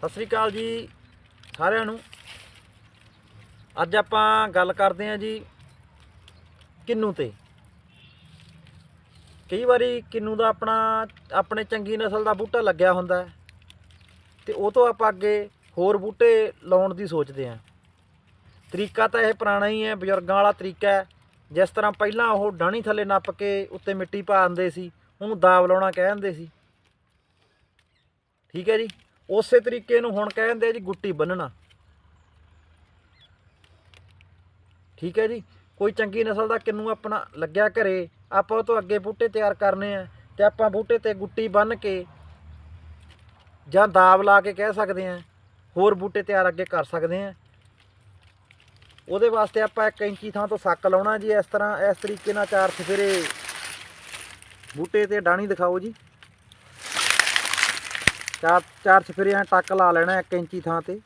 ਸਤਿ ਸ੍ਰੀ ਅਕਾਲ ਜੀ ਸਾਰਿਆਂ ਨੂੰ। ਅੱਜ ਆਪਾਂ ਗੱਲ ਕਰਦੇ ਹਾਂ ਜੀ ਕਿੰਨੂ ਤੇ। ਕਈ ਵਾਰੀ ਕਿੰਨੂ ਦਾ ਆਪਣਾ, ਆਪਣੇ ਚੰਗੀ ਨਸਲ ਦਾ ਬੂਟਾ ਲੱਗਿਆ ਹੁੰਦਾ ਹੈ ਤੇ ਉਹ ਤੋਂ ਆਪਾਂ ਅੱਗੇ ਹੋਰ ਬੂਟੇ ਲਾਉਣ ਦੀ ਸੋਚਦੇ ਹਾਂ। ਤਰੀਕਾ ਤਾਂ ਇਹ ਪੁਰਾਣਾ ਹੀ ਹੈ, ਬਜ਼ੁਰਗਾਂ ਵਾਲਾ ਤਰੀਕਾ ਹੈ। ਜਿਸ ਤਰ੍ਹਾਂ ਪਹਿਲਾਂ ਉਹ ਡਾਣੀ ਥੱਲੇ ਨੱਪ ਕੇ ਉੱਤੇ ਮਿੱਟੀ ਪਾ ਦਿੰਦੇ ਸੀ, ਉਹਨੂੰ ਦਾਬ ਲਾਉਣਾ ਕਹਿ ਦਿੰਦੇ ਸੀ। ਠੀਕ ਹੈ ਜੀ। ਉਸੇ ਤਰੀਕੇ ਨੂੰ ਹੁਣ ਕਹਿ ਦਿੰਦੇ ਆ ਜੀ ਗੁੱਟੀ ਬੰਨਣਾ। ਠੀਕ ਹੈ ਜੀ? ਕੋਈ ਚੰਗੀ ਨਸਲ ਦਾ ਕਿੰਨੂ ਆਪਣਾ ਲੱਗਿਆ ਘਰੇ, ਆਪਾਂ ਉਹ ਤੋਂ ਅੱਗੇ ਬੂਟੇ ਤਿਆਰ ਕਰਨੇ ਆ ਤੇ ਆਪਾਂ ਬੂਟੇ ਤੇ ਗੁੱਟੀ ਬੰਨ ਕੇ ਜਾਂ ਦਾਬ ਲਾ ਕੇ ਕਹਿ ਸਕਦੇ ਆ, ਹੋਰ ਬੂਟੇ ਤਿਆਰ ਅੱਗੇ ਕਰ ਸਕਦੇ ਆ। ਉਹਦੇ ਵਾਸਤੇ ਆਪਾਂ ਇੱਕ ਇੰਚੀ ਥਾਂ ਤੋਂ ਸੱਕ ਲਾਉਣਾ ਜੀ, ਇਸ ਤਰ੍ਹਾਂ, ਇਸ ਤਰੀਕੇ ਨਾਲ ਚਾਰ ਸਫੇਰੇ ਬੂਟੇ ਤੇ ਡਾਣੀ ਦਿਖਾਓ ਜੀ। ਚਾਰ ਚਾਰ ਸਫੇਰਿਆਂ ਟੱਕ ਲਾ ਲੈਣਾ 1 ਇੰਚੀ ਥਾਂ ਤੇ।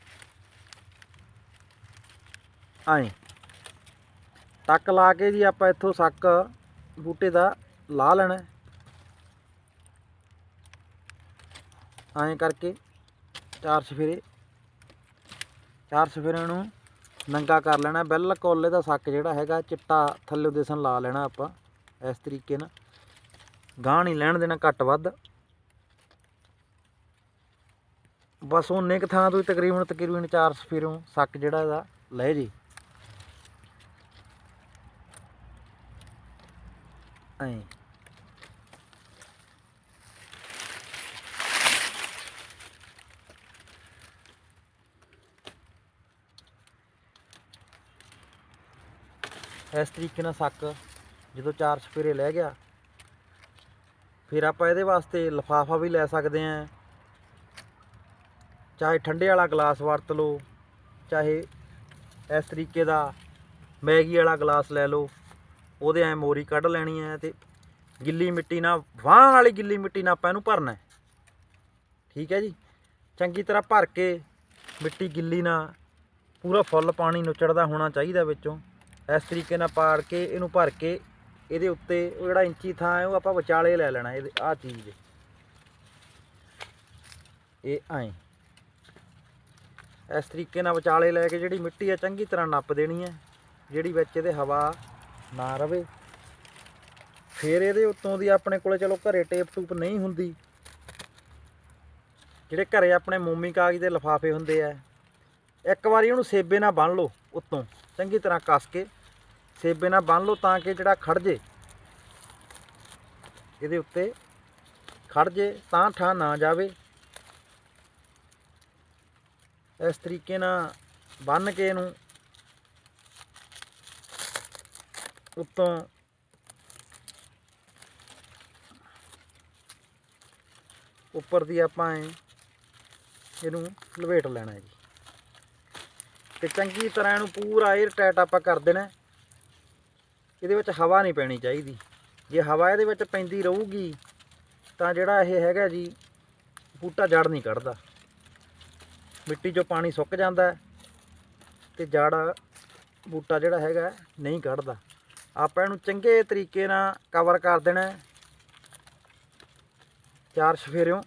ਐਂ ਟੱਕ ਲਾ ਕੇ ਜੀ ਆਪਾਂ ਇੱਥੋਂ ਸੱਕ ਬੂਟੇ ਦਾ ਲਾ ਲੈਣਾ। ਐਂ ਕਰਕੇ ਚਾਰ ਸਫੇਰੇ। ਚਾਰ ਸਫੇਰਿਆਂ ਨੂੰ ਨੰਗਾ ਕਰ ਲੈਣਾ। ਬਿਲਕੁਲ ਇਹਦਾ ਸੱਕ ਜਿਹੜਾ ਹੈਗਾ, ਚਿੱਟਾ ਥੱਲੇ ਦੇਸਨ ਲਾ ਲੈਣਾ ਆਪਾਂ। ਇਸ ਤਰੀਕੇ ਨਾਲ। ਗਾਹ ਨਹੀਂ ਲੈਣ ਦੇਣਾ ਘੱਟ ਵੱਧ। ਬਸ ਉਹਨੇ ਕੁ ਥਾਂ ਤੋਂ ਤਕਰੀਬਨ ਤਕਰੀਬਨ ਚਾਰ ਸਫੇਰੋਂ ਸੱਕ ਜਿਹੜਾ ਇਹਦਾ ਲੈ ਜੀ। ਐਂ। ਇਸ ਤਰੀਕੇ ਨਾਲ ਸੱਕ ਜਦੋਂ ਚਾਰ ਸਫੇਰੇ ਲੈ ਗਿਆ, ਫਿਰ ਆਪਾਂ ਇਹਦੇ ਵਾਸਤੇ ਲਫਾਫਾ ਵੀ ਲੈ ਸਕਦੇ ਆਂ ਚਾਹੇ ਠੰਡੇ ਵਾਲਾ ਗਲਾਸ ਵਰਤ ਲਓ, ਚਾਹੇ ਇਸ ਤਰੀਕੇ ਦਾ ਮੈਗੀ ਵਾਲਾ ਗਲਾਸ ਲੈ ਲਓ, ਉਹਦੇ ਐ ਮੋਰੀ ਕੱਢ ਲੈਣੀ ਹੈ ਤੇ ਗਿੱਲੀ ਮਿੱਟੀ ਨਾਲ, ਵਾਹ ਵਾਲੀ ਗਿੱਲੀ ਮਿੱਟੀ ਨਾਲ ਆਪਾਂ ਇਹਨੂੰ ਭਰਨਾ ਠੀਕ ਹੈ ਜੀ? ਚੰਗੀ ਤਰ੍ਹਾਂ ਭਰ ਕੇ ਮਿੱਟੀ ਗਿੱਲੀ ਨਾਲ ਪੂਰਾ ਫੁੱਲ ਪਾਣੀ ਨੁਚੜਦਾ ਹੋਣਾ ਚਾਹੀਦਾ ਵਿੱਚੋਂ। ਇਸ ਤਰੀਕੇ ਨਾਲ ਪਾੜ ਕੇ ਇਹਨੂੰ ਭਰ ਕੇ ਇਹਦੇ ਉੱਤੇ ਉਹ ਜਿਹੜਾ ਇੰਚੀ ਥਾਂ ਹੈ ਉਹ ਆਪਾਂ ਵਿਚਾਲੇ ਲੈ ਲੈਣਾ, ਇਹਦੇ ਆਹ ਚੀਜ਼। ਇਹ ਐਂ। ਇਸ ਤਰੀਕੇ ਨਾਲ ਵਿਚਾਲੇ ਲੈ ਕੇ ਜਿਹੜੀ ਮਿੱਟੀ ਹੈ ਚੰਗੀ ਤਰ੍ਹਾਂ ਨੱਪ ਦੇਣੀ ਹੈ, ਜਿਹੜੀ ਵਿੱਚ ਇਹਦੇ ਹਵਾ ਨਾ ਰਵੇ। ਫਿਰ ਇਹਦੇ ਉੱਤੋਂ ਦੀ ਆਪਣੇ ਕੋਲੇ ਚਲੋ ਘਰੇ ਟੇਪ ਟੂਪ ਨਹੀਂ ਹੁੰਦੀ। ਜਿਹੜੇ ਘਰੇ ਆਪਣੇ ਮੋਮੀ ਕਾਗਜ਼ ਦੇ ਲਿਫਾਫੇ ਹੁੰਦੇ ਆ, ਇੱਕ ਵਾਰੀ ਉਹਨੂੰ ਸੇਬੇ ਨਾਲ ਬੰਨ ਲਓ ਉੱਤੋਂ, ਚੰਗੀ ਤਰ੍ਹਾਂ ਕੱਸ ਕੇ ਸੇਬੇ ਨਾਲ ਬੰਨ ਲਓ ਤਾਂ ਕਿ ਜਿਹੜਾ ਖੜ ਜੇ। ਇਹਦੇ ਉੱਤੇ ਖੜ ਜੇ ਤਾਂ ਠਾ ਨਾ ਜਾਵੇ। ਇਸ ਤਰੀਕੇ ਨਾਲ ਬੰਨ ਕੇ ਇਹਨੂੰ ਉੱਤੋਂ ਉੱਪਰ ਦੀ ਆਪਾਂ ਇਹਨੂੰ ਲਵੇਟ ਲੈਣਾ ਜੀ। ਤੇ ਚੰਗੀ ਤਰ੍ਹਾਂ ਇਹਨੂੰ ਪੂਰਾ 에ਅਰ ਟਾਈਟ ਆਪਾਂ ਕਰ ਦੇਣਾ। ਇਹਦੇ ਵਿੱਚ ਹਵਾ ਨਹੀਂ ਪੈਣੀ ਚਾਹੀਦੀ। ਜੇ ਹਵਾ ਇਹਦੇ ਵਿੱਚ ਪੈਂਦੀ ਰਹੂਗੀ ਤਾਂ ਜਿਹੜਾ ਇਹ ਹੈਗਾ ਜੀ ਬੂਟਾ ਜੜ ਨਹੀਂ ਕੱਢਦਾ। ਮਿੱਟੀ 'ਚੋਂ ਪਾਣੀ ਸੁੱਕ ਜਾਂਦਾ ਹੈ ਤੇ ਜੜ ਬੂਟਾ ਜਿਹੜਾ ਹੈਗਾ ਨਹੀਂ ਕੱਢਦਾ। ਆਪਾਂ ਇਹਨੂੰ ਚੰਗੇ ਤਰੀਕੇ ਨਾਲ ਕਵਰ ਕਰ ਦੇਣਾ ਚਾਰ ਸਫੇਰਿਓਂ।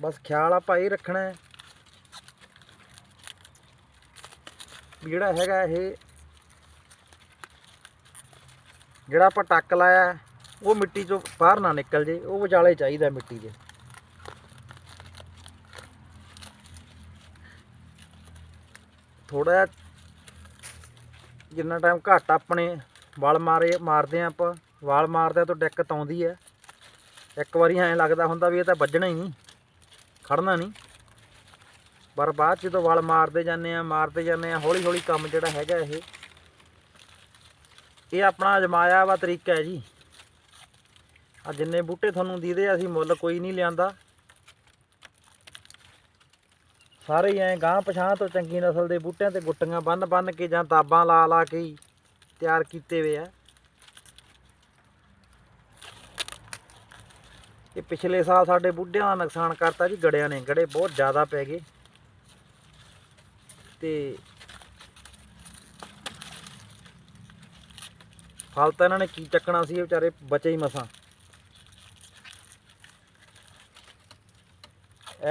ਬਸ ਖਿਆਲ ਆਪਾਂ ਇਹ ਰੱਖਣਾ ਹੈ ਜਿਹੜਾ ਹੈਗਾ ਇਹ ਜਿਹੜਾ ਆਪਾਂ ਟੱਕ ਲਾਇਆ ਉਹ ਮਿੱਟੀ ਚੋਂ ਬਾਹਰ ਨਾ ਨਿਕਲ ਜੇ ਉਹ ਵਿਚਾਲੇ ਚਾਹੀਦਾ ਮਿੱਟੀ ਦੇ। ਥੋੜਾ ਜਿਹਾ ਜਿੰਨਾ ਟਾਈਮ ਘੱਟ ਆਪਣੇ ਵਲ ਮਾਰੇ, ਮਾਰਦੇ ਆ ਆਪਾਂ, ਵਾਲ ਮਾਰਦੇ ਤੋਂ ਦਿੱਕਤ ਆਉਂਦੀ ਹੈ। ਇੱਕ ਵਾਰੀ ਐਂ ਲੱਗਦਾ ਹੁੰਦਾ ਵੀ ਇਹ ਤਾਂ ਵੱਜਣਾ ਹੀ ਨਹੀਂ ਖੜਨਾ ਨਹੀਂ। ਪਰ ਬਾਅਦ 'ਚ ਜਦੋਂ ਵਲ ਮਾਰਦੇ ਜਾਂਦੇ ਆ ਮਾਰਦੇ ਜਾਂਦੇ ਆ ਹੌਲੀ ਹੌਲੀ ਕੰਮ ਜਿਹੜਾ ਹੈਗਾ ਇਹ ਇਹ ਆਪਣਾ ਅਜਮਾਇਆ ਵਾ ਤਰੀਕਾ ਹੈ ਜੀ। ਆ ਜਿੰਨੇ ਬੂਟੇ ਤੁਹਾਨੂੰ ਦੀਦੇ ਅਸੀਂ ਮੁੱਲ ਕੋਈ ਨਹੀਂ ਲਿਆਂਦਾ। ਸਾਰੇ ਹੀ ਐਂ ਗਾਂ ਪਛਾਂ ਤੋਂ ਚੰਗੀ ਨਸਲ ਦੇ ਬੂਟਿਆਂ ਤੇ ਗੁੱਟੀਆਂ ਬੰਨ ਬੰਨ ਕੇ ਜਾਂ ਤਾਬਾਂ ਲਾ ਲਾ ਕੇ ਹੀ ਤਿਆਰ ਕੀਤੇ ਵੇ ਆ। ਇਹ ਪਿਛਲੇ ਸਾਲ ਸਾਡੇ ਬੁੱਢਿਆਂ ਦਾ ਨੁਕਸਾਨ ਕਰਤਾ ਜੀ, ਗੜਿਆਂ ਨੇ। ਗੜੇ ਬਹੁਤ ਜ਼ਿਆਦਾ ਪੈ ਗਏ। ਤੇ ਫਲ ਤਾਂ ਇਹਨਾਂ ਨੇ ਕੀ ਚੱਕਣਾ ਸੀ ਵਿਚਾਰੇ ਬਚੇ ਹੀ ਮਸਾਂ।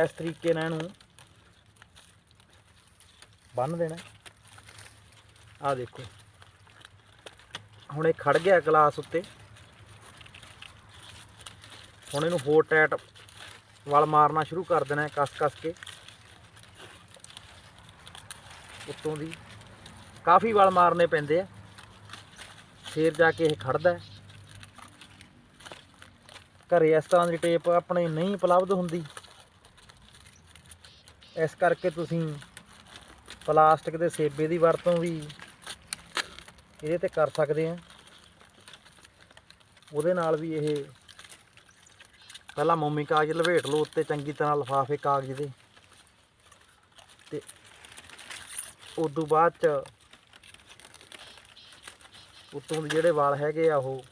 ਇਸ ਤਰੀਕੇ ਨਾਲ ਇਹਨੂੰ ਬੰਨ ਦੇਣਾ ਆ ਦੇਖੋ। ਹੁਣ ਇਹ ਖੜ ਗਿਆ ਗਲਾਸ ਉੱਤੇ। ਹੁਣ ਇਹਨੂੰ ਹੋਰ ਟਾਈਟ ਵਲ ਮਾਰਨਾ ਸ਼ੁਰੂ ਕਰ ਦੇਣਾ ਹੈ ਕਸ ਕਸ ਕੇ। ਉੱਤੋਂ ਦੀ ਕਾਫੀ ਵਲ ਮਾਰਨੇ ਪੈਂਦੇ ਆ। ਫੇਰ ਜਾ ਕੇ ਇਹ ਖੜਦਾ ਹੈ। ਘਰੇ ਇਸ ਤਰ੍ਹਾਂ ਦੀ ਟੇਪ ਆਪਣੇ ਨਹੀਂ ਉਪਲਬਧ ਹੁੰਦੀ। ਇਸ ਕਰਕੇ ਤੁਸੀਂ ਪਲਾਸਟਿਕ ਦੇ ਸੇਬੇ ਦੀ ਵਰਤੋਂ ਵੀ ਇਹਦੇ ਤੇ ਕਰ ਸਕਦੇ ਆ। ਉਹਦੇ ਨਾਲ ਵੀ ਇਹ ਪਹਿਲਾਂ ਮੋਮੀ ਕਾਗਜ਼ ਲਵੇਟ ਲਓ, ਉੱਤੇ ਚੰਗੀ ਤਰ੍ਹਾਂ ਲਿਫਾਫੇ ਕਾਗਜ਼ ਦੇ। ਤੇ ਉਦੋਂ ਬਾਅਦ ਚ ਉੱਤੋਂ ਦੇ ਜਿਹੜੇ ਵਾਲ ਹੈਗੇ ਆ ਉਹ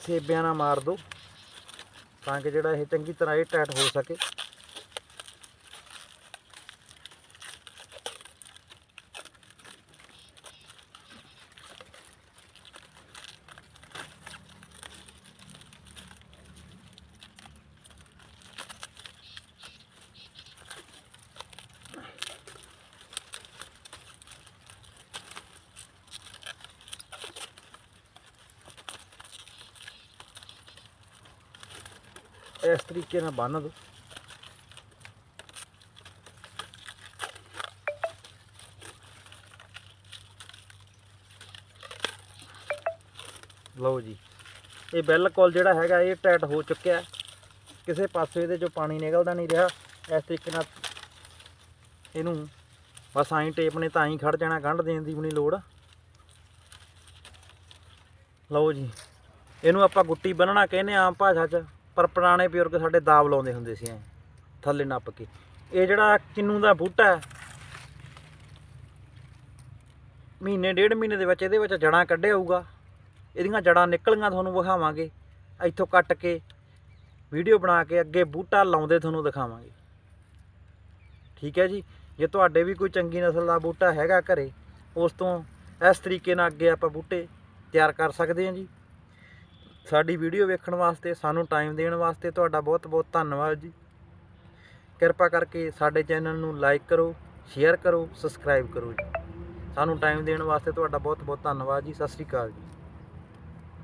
ਸੇਬਿਆਂ ਨਾਲ ਮਾਰ ਦਿਓ ਤਾਂ ਕਿ ਜਿਹੜਾ ਇਹ ਚੰਗੀ ਤਰ੍ਹਾਂ ਇਹ ਟਾਈਟ ਹੋ ਸਕੇ। ਇਸ ਤਰੀਕੇ ਨਾਲ ਬੰਨ ਦਿਓ ਲਓ ਜੀ, ਇਹ ਬਿਲਕੁਲ ਜਿਹੜਾ ਹੈਗਾ ਇਹ ਟਾਈਟ ਹੋ ਚੁੱਕਿਆ ਕਿਸੇ ਪਾਸੇ ਇਹਦੇ ਚੋਂ ਪਾਣੀ ਨਿਕਲਦਾ ਨਹੀਂ ਰਿਹਾ। ਇਸ ਤਰੀਕੇ ਨਾਲ ਇਹਨੂੰ ਬਸ ਆਈ ਟੇਪ ਨੇ ਤਾਂ ਹੀ ਖੜ ਜਾਣਾ, ਗੰਢ ਦੇਣ ਦੀ ਵੀ ਨਹੀਂ ਲੋੜ। ਲਓ ਜੀ, ਇਹਨੂੰ ਆਪਾਂ ਗੁੱਟੀ ਬੰਨਣਾ ਕਹਿੰਦੇ ਆ ਆਮ ਭਾਸ਼ਾ 'ਚ। ਪਰ ਪੁਰਾਣੇ ਬਜ਼ੁਰਗ ਸਾਡੇ ਦਾਬ ਲਾਉਂਦੇ ਹੁੰਦੇ ਸੀ ਐਂ, ਥੱਲੇ ਨੱਪ ਕੇ। ਇਹ ਜਿਹੜਾ ਕਿੰਨੂ ਦਾ ਬੂਟਾ ਹੈ, ਮਹੀਨੇ, ਡੇਢ ਮਹੀਨੇ ਦੇ ਵਿੱਚ ਇਹਦੇ ਵਿੱਚ ਜੜਾਂ ਕੱਢਿਆ ਹੋਊਗਾ। ਇਹਦੀਆਂ ਜੜਾਂ ਨਿਕਲੀਆਂ ਤੁਹਾਨੂੰ ਵਿਖਾਵਾਂਗੇ, ਇੱਥੋਂ ਕੱਟ ਕੇ, ਵੀਡੀਓ ਬਣਾ ਕੇ ਅੱਗੇ ਬੂਟਾ ਲਾਉਂਦੇ ਤੁਹਾਨੂੰ ਦਿਖਾਵਾਂਗੇ। ਠੀਕ ਹੈ ਜੀ? ਜੇ ਤੁਹਾਡੇ ਵੀ ਕੋਈ ਚੰਗੀ ਨਸਲ ਦਾ ਬੂਟਾ ਹੈਗਾ ਘਰੇ, ਉਸ ਤੋਂ ਇਸ ਤਰੀਕੇ ਨਾਲ ਅੱਗੇ ਆਪਾਂ ਬੂਟੇ ਤਿਆਰ ਕਰ ਸਕਦੇ ਹਾਂ ਜੀ। ਸਾਡੀ ਵੀਡੀਓ ਵੇਖਣ ਵਾਸਤੇ, ਸਾਨੂੰ ਟਾਈਮ ਦੇਣ ਵਾਸਤੇ ਤੁਹਾਡਾ ਬਹੁਤ ਬਹੁਤ ਧੰਨਵਾਦ ਜੀ। ਕਿਰਪਾ ਕਰਕੇ ਸਾਡੇ ਚੈਨਲ ਨੂੰ ਲਾਈਕ ਕਰੋ ਸ਼ੇਅਰ ਕਰੋ ਸਬਸਕ੍ਰਾਈਬ ਕਰੋ ਜੀ। ਸਾਨੂੰ ਟਾਈਮ ਦੇਣ ਵਾਸਤੇ ਤੁਹਾਡਾ ਬਹੁਤ ਬਹੁਤ ਧੰਨਵਾਦ ਜੀ। ਸਤਿ ਸ੍ਰੀ ਅਕਾਲ ਜੀ।